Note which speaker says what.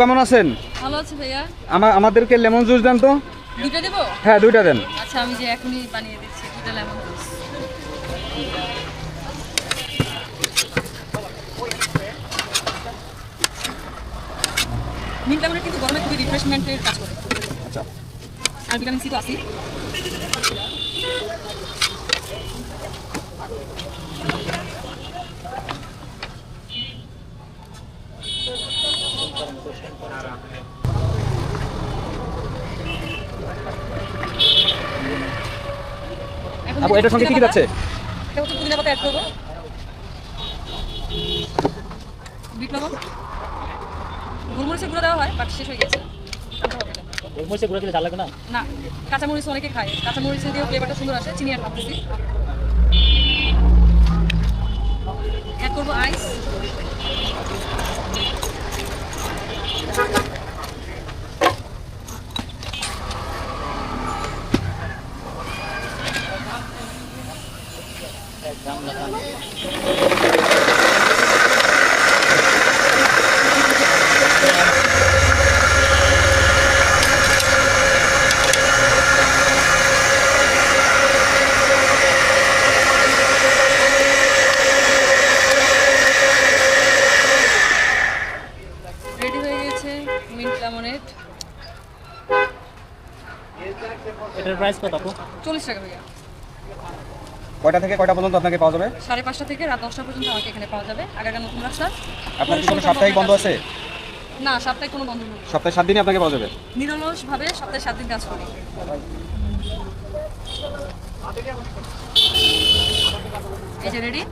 Speaker 1: কেমন আছেন?
Speaker 2: ভালো আছে ভাইয়া।
Speaker 1: আমার আমাদেরকে লেমন জুস দেন তো।
Speaker 2: দুইটা দেবো?
Speaker 1: হ্যাঁ দুইটা দেন।
Speaker 2: আচ্ছা আমি যে এখনই বানিয়ে দিচ্ছি দুইটা লেমন জুস। মিন্ট লেমনের কিন্তু গরমে খুবই রিফ্রেশমেন্টের কাজ করে।
Speaker 1: আচ্ছা।
Speaker 2: আর ভিটামিন সি তো আছেই।
Speaker 1: আপু এটার সঙ্গে কি কি যাচ্ছে?
Speaker 2: পুদিনা পাতা অ্যাড করব। বিট লবণ গোলমরিচের গুঁড়ো দেওয়া হয় বাট শেষ হয়ে গেছে।
Speaker 3: গোলমরিচের গুঁড়ো দিলে ঝাল না?
Speaker 2: না কাঁচামরিচ অনেকে খায়। কাঁচামরিচ দিয়েও ফ্লেভারটা সুন্দর আসে চিনি আর ভাবতেছি অ্যাড করব আইস রেডি হয়ে গেছে মিন্ট লেমনেড
Speaker 3: এটার প্রাইস কত আপু?
Speaker 2: চল্লিশ টাকা ভাইয়া।
Speaker 1: কয়টা থেকে কয়টা পর্যন্ত আপনাকে পাওয়া যাবে?
Speaker 2: সাড়ে পাঁচটা থেকে রাত দশটা পর্যন্ত আমাকে এখানে পাওয়া যাবে। আগারগাঁ নতুন রাস্তা।
Speaker 1: আপনার কি কোনো সাপ্তাহিক বন্ধ আছে?
Speaker 2: না সাপ্তাহিক কোনো বন্ধ নেই।
Speaker 1: সপ্তাহে সাত দিনই আপনাকে পাওয়া যাবে?
Speaker 2: নিরলসভাবে সপ্তাহে সাত দিন কাজ করি। এই যে রেডি